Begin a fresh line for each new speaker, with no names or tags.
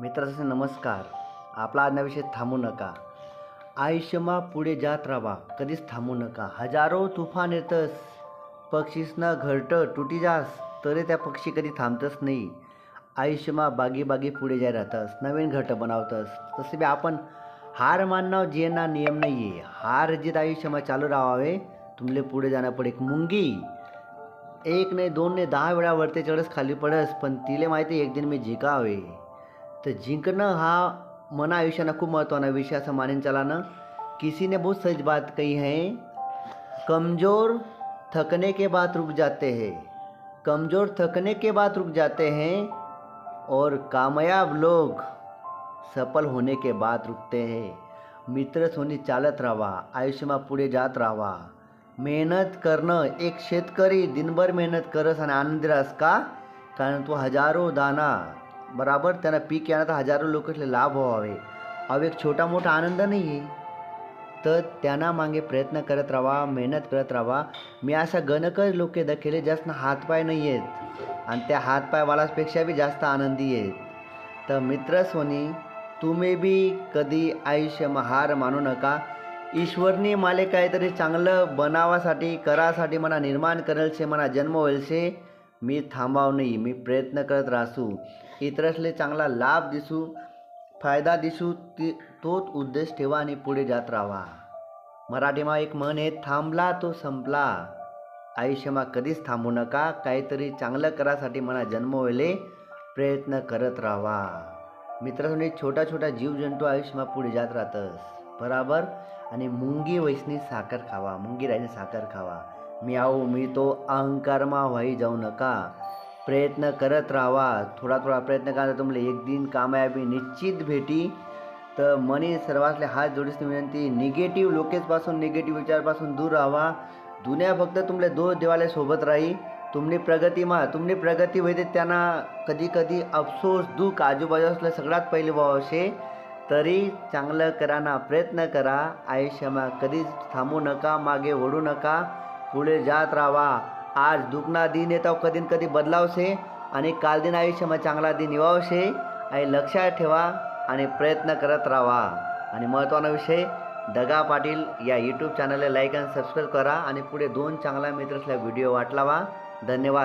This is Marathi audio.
मित्रांचे नमस्कार. आपला आज्ञाविषयी थांबू नका. आयुष्यमा पुढे जात राहा. कधीच थांबू नका. हजारो तुफान येतस. पक्षीसना घरटं तुटी जास. तरी त्या पक्षी कधी थांबतच नाही. आयुष्यमा बागी बागी पुढे जाय राहतस. नवीन घरटं बनवतस. तसे बी आपण हार मानणं जेना नियम नाही आहे हार जीत आयुष्यमा चालू राहावे. तुमले पुढे जाणं पडे एक मुंगी. एक नाही दोन नाही दहा वेळा वरते चढस खाली पडस. पण तिले माहिती एक दिन मी जिकावे. तर जिंकणं हा मना आयुष्याना खूप महत्त्वाचा विषय असं मानेन चलानं. किसी ने बहुत सच बात कही है, कमज़ोर थकने के बाद रुक जाते हैं. कमज़ोर थकने के बाद रुक जाते हैं और कामयाब लोग सफल होने के बाद रुकते हैं. मित्र सोनी चालत राहावा आयुष्यमा पुढे जात राहावा मेहनत करणं एक शेतकरी दिनभर मेहनत करस आनंदी राहस का? कारण तो हजारो दाना बराबर त्यांना पीक येण्याचा तर हजारो लोकांचे लाभ व्हावे. हा एक छोटा मोठा आनंद नाही आहे तर त्यांना मागे प्रयत्न करत राहा मेहनत करत राहा. मी अशा गणकच लोक दखेले जास्त हातपाय नाही आहेत आणि त्या हातपायवालापेक्षा बी जास्त आनंदी आहेत. तर मित्र सोनी तुम्ही बी कधी आयुष्य महार मानू नका. ईश्वरनी माले काहीतरी चांगलं बनावासाठी करासाठी मला निर्माण करेलशे म्हणा मला जन्म होईलशे. मी थांबाव नाही मी प्रयत्न करत राहसू इतरसले चांगला लाभ दिसू फायदा दिसू ती तोच उद्देश ठेवा आणि पुढे जात राहा. मराठीमा एक म्हण आहे थांबला तो संपला. आयुष्यमा कधीच थांबू नका काहीतरी चांगलं करासाठी मला जन्म होईले प्रयत्न करत राहा. मित्रांनी छोटा छोटा जीवजंतू आयुष्यमा पुढे जात राहतस. बराबर? आणि मुंगी वैसनी साखर खावा मुंगी राईने साखर खावा. मी आहो मी तो अहंकारमा व्हाई जाऊ नका. प्रयत्न करत राहा. थोडा थोडा प्रयत्न करा. तुम्हाला एक दिन कामयाबी निश्चित भेटी तर मनी सर्वांसले हात जोडीस विनंती निगेटिव्ह लोकेसपासून निगेटिव्ह विचारपासून दूर राहा. दुनिया फक्त तुमले दोष देवाले सोबत राही. तुमनी प्रगतीमा तुमनी प्रगती होते त्यांना कधी कधी अफसोस दुःख आजूबाजू असलं सगळ्यात पहिले व्हावशे तरी चांगलं कराना प्रयत्न करा. आयुष्यामा कधीच थांबू नका मागे ओढू नका. पुढे जात राहावा. आज दुखणा दिन येतो कधी न कधी बदलावशे आणि काल दिन आयुष्यामा चांगला दिन निवावशे आणि लक्षात ठेवा आणि प्रयत्न करत राहावा. आणि महत्त्वाचा विषय दगा पाटील या यूट्यूब चॅनलला लाईक आणि सबस्क्राईब करा आणि पुढे दोन चांगल्या मित्रसला व्हिडिओ वाटलावा. धन्यवाद.